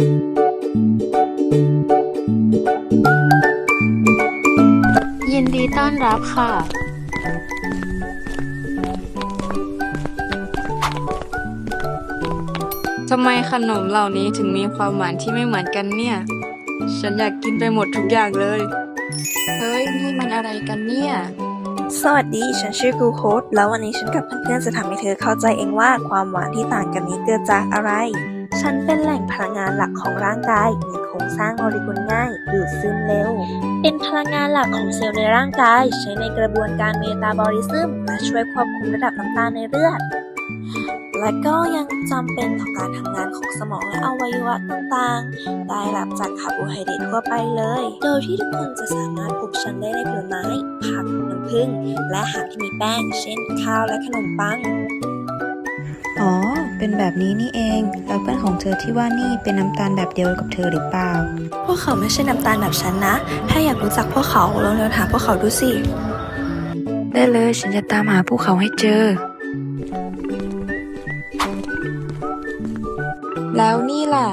ยินดีต้อนรับค่ะ ทำไมขนมเหล่านี้ถึงมีความหวานที่ไม่เหมือนกันเนี่ย ฉันอยากกินไปหมดทุกอย่างเลย เฮ้ย นี่มันอะไรกันเนี่ย สวัสดี ฉันชื่อกูโคดแล้ววันนี้ฉันกับเพื่อนๆจะทำให้เธอเข้าใจเองว่าความหวานที่ต่างกันนี้เกิดจากอะไร ฉันเป็นแหล่งพลังงานหลักของร่างกาย มีโครงสร้างโมเลกุลง่าย ดูดซึมเร็ว เป็นพลังงานหลักของเซลล์ในร่างกาย ใช้ในกระบวนการเมตาบอลิซึมและช่วยควบคุมระดับน้ำตาลในเลือด และก็ยังจำเป็นต่อการทำงานของสมองและอวัยวะต่างๆ ได้รับจากคาร์โบไฮเดรตทั่วไปเลย โดยที่ทุกคนจะสามารถพบฉันได้ในผลไม้ ผัก น้ำผึ้ง และอาหารที่มีแป้ง เช่น ข้าวและขนมปัง อ๋อ เป็นแบบนี้นี่เองแล้วเพื่อนของเธอที่ว่านี่เป็นน้ำตาลแบบเดียวกับเธอหรือเปล่า พวกเขาไม่ใช่น้ำตาลแบบฉันนะ ถ้าอยากรู้จักพวกเขาลองเดินหาพวกเขาดูสิ ได้เลยฉันจะตามหาพวกเขาให้เจอ แล้วนี่ล่ะ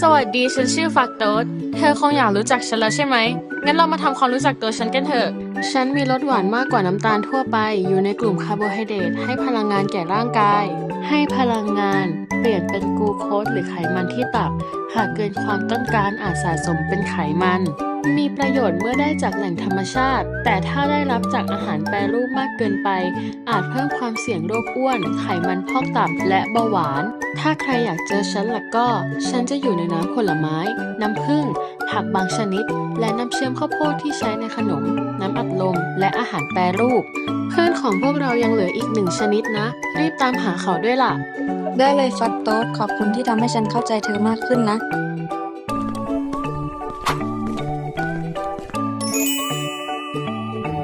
สวัสดี ฉันชื่อฟักโตสเธอคงอยากรู้จักฉันแล้วใช่ไหม งั้นเรามาทำความรู้จักตัวฉันกันเถอะ ฉันมีรสหวานมากกว่าน้ำตาลทั่วไป อยู่ในกลุ่มคาร์โบไฮเดรตให้พลังงานแก่ร่างกาย ให้พลังงานเปลี่ยนเป็นกูโคสหรือไขมันที่ตับ หากเกินความต้องการอาจสะสมเป็นไขมัน มีประโยชน์เมื่อได้จากแหล่งธรรมชาติ แต่ถ้าได้รับจากอาหารแปรรูปมากเกินไป อาจเพิ่มความเสี่ยงโรคอ้วน ไขมันพอกตับและเบาหวาน ถ้าใครอยากเจอฉันล่ะก็ ฉันจะอยู่ในน้ำผลไม้ น้ำผึ้งผักบางชนิด และน้ำเชื่อมข้าวโพดที่ใช้ในขนม น้ำอัดลม และอาหารแปรรูป พื่อนของพวกเรายังเหลืออีกหนึ่งชนิดนะ รีบตามหาเขาด้วยล่ะ ได้เลยฟัตโต้ขอบคุณที่ทำให้ฉันเข้าใจเธอมากขึ้นนะ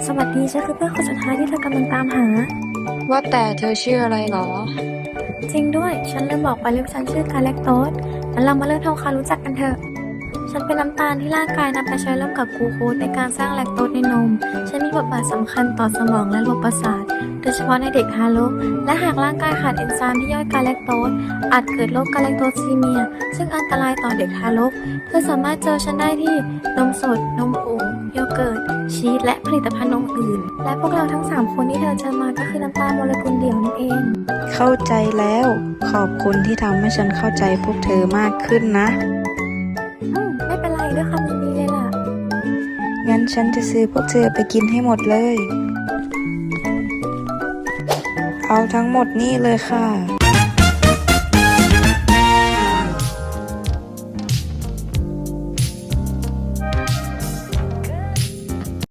สวัสดีฉันคือเพื่อนคนสุดท้ายที่เธอกำลังตามหา ว่าแต่เธอชื่ออะไรหรอ จริงด้วย ฉันลืมบอกไปเลยว่าฉันชื่อกาแลคโตสงั้นเรามาเริ่มทำความรู้จักกันเถอะ ฉันเป็นน้ำตาลที่ร่างกายนำไปใช้ร่วมกับกลูโคสในการสร้างแลคโตสในนม ฉันมีบทบาทสำคัญต่อสมองและระบบประสาท โดยเฉพาะในเด็กทารก และหากร่างกายขาดเอนไซม์ที่ย่อยกาแลคโตส อาจเกิดโรคกาแลคโตซีเมีย ซึ่งอันตรายต่อเด็กทารก เธอสามารถเจอฉันได้ที่นมสด นมผงโยเกิร์ต ชีส และผลิตภัณฑ์นมอื่น และพวกเราทั้ง 3 คนที่เธอเจอมาก็คือน้ำตาลโมเลกุลเดี่ยวนั่นเอง เข้าใจแล้ว ขอบคุณที่ทำให้ฉันเข้าใจพวกเธอมากขึ้นนะ ฉันจะซื้อพวกเธอไปกินให้หมดเลย เอาทั้งหมดนี่เลยค่ะ